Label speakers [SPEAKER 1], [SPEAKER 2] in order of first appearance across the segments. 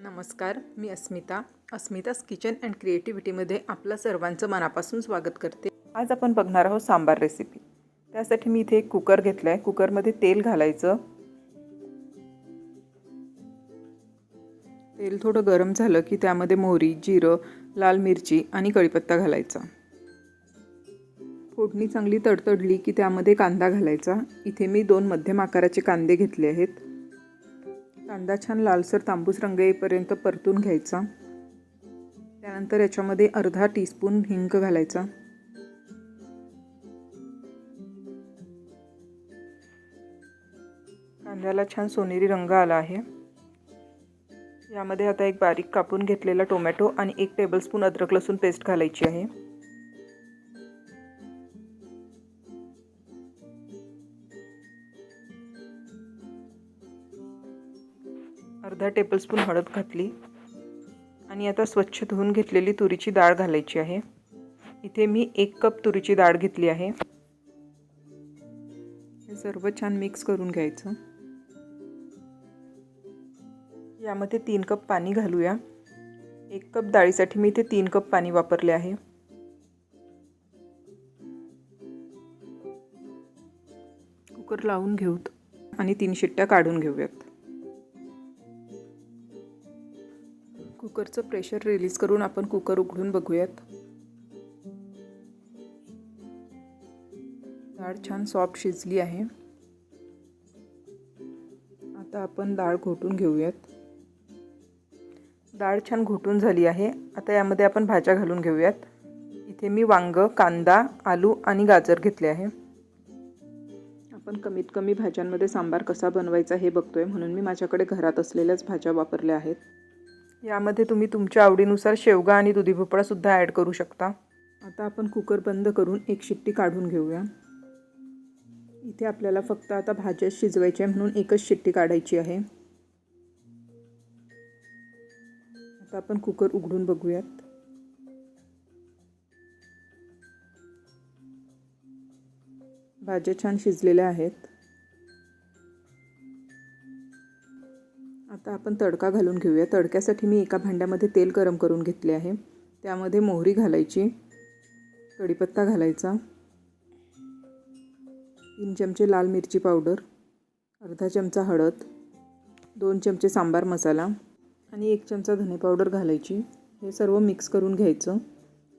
[SPEAKER 1] नमस्कार मी अस्मिता. अस्मिताज kitchen and क्रिएटिव्हिटीमध्ये आपलं सर्वांचं मनापासून स्वागत करते. आज आपण बघणार आहोत सांबार रेसिपी. त्यासाठी मी इथे एक कुकर घेतला आहे कुकरमध्ये तेल घालायचं. तेल थोडं गरम झालं की त्यामध्ये मोहरी जिरं लाल मिरची आणि कढीपत्ता घालायचा. फोडणी चांगली तडतडली की त्यामध्ये कांदा घालायचा. इथे मी दोन मध्यम आकाराचे कांदे घेतले आहेत. कांदा छान लालसर तांबूस रंग येईपर्यंत परतून घ्यायचा. त्यानंतर याच्यामध्ये अर्धा टीस्पून हिंग घालायचा. कांद्याला छान सोनेरी रंग आला आहे. यामध्ये आता एक बारीक कापून घेतलेला टोमॅटो आणि एक टेबलस्पून अद्रक लसूण पेस्ट घालायची आहे. अर्धा टेबलस्पून हळद घातली. आणि आता स्वच्छ धुवून घेतलेली तुरीची डाळ घालायची आहे. इथे मी एक कप तुरीची डाळ घेतली आहे. हे सर्व छान मिक्स करून घ्यायचं. यामध्ये तीन कप पाणी घालूया. एक कप डाळीसाठी मी इथे तीन कप पाणी वापरले आहे. कुकर लावून घेऊत आणि तीन शिट्ट्या काढून घेऊयात. कुकरचं प्रेशर रिलीज करून आपण कुकर उघडून बघूयात. डाळ छान सॉफ्ट शिजली आहे. आता आपण डाळ घोटून घेऊयात. डाळ छान घोटून झाली आहे. आता यामध्ये आपण भाज्या घालून घेऊयात. इथे मी वांग कांदा आलू आणि गाजर घेतले आहे. आपण कमीत कमी भाज्यांमध्ये सांबार कसा बनवायचा हे बघतोय म्हणून मी माझ्याकडे घरात असलेल्याच भाज्या वापरल्या आहेत. यामध्ये तुम्ही तुमच्या आवडीनुसार शेवगा आणि दुधी भोपळासुद्धा ॲड करू शकता. आता आपण कुकर बंद करून एक शिट्टी काढून घेऊया. इथे आपल्याला फक्त आता भाज्या शिजवायच्या म्हणून एकच शिट्टी काढायची आहे. आता आपण कुकर उघडून बघूयात. भाज्या छान शिजलेल्या आहेत. आता आपण तडका घालून घेऊया. तडक्यासाठी मी एका भांड्यामध्ये तेल गरम करून घेतले आहे. त्यामध्ये मोहरी घालायची कढीपत्ता घालायचा तीन चमचे लाल मिरची पावडर अर्धा चमचा हळद दोन चमचे सांबार मसाला आणि एक चमचा धने पावडर घालायची. हे सर्व मिक्स करून घ्यायचं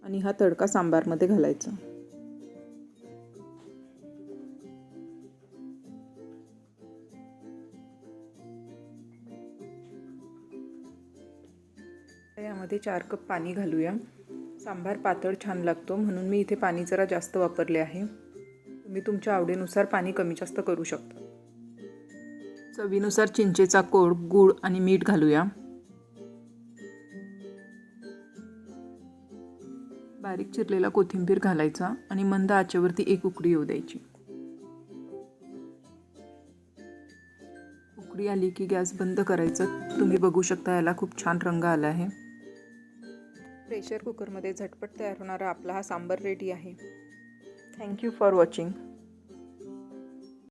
[SPEAKER 1] आणि हा तडका सांबारमध्ये घालायचा. यामध्ये चार कप पाणी घालूया. सांबार पातळ छान लागतो म्हणून मी इथे पाणी जरा जास्त वापरले आहे. तुम्ही तुमच्या आवडीनुसार पाणी कमी जास्त करू शकता. चवीनुसार चिंचेचा कोड गूळ आणि मीठ घालूया. बारीक चिरलेला कोथिंबीर घालायचा आणि मंद आचेवरती एक उकडी येऊ द्यायची. उकडी आली की गॅस बंद करायचं. तुम्ही बघू शकता याला खूप छान रंग आला आहे. प्रेशर कुकरमध्ये झटपट तयार होणारा आपला हा सांबर रेडी आहे. Thank you for watching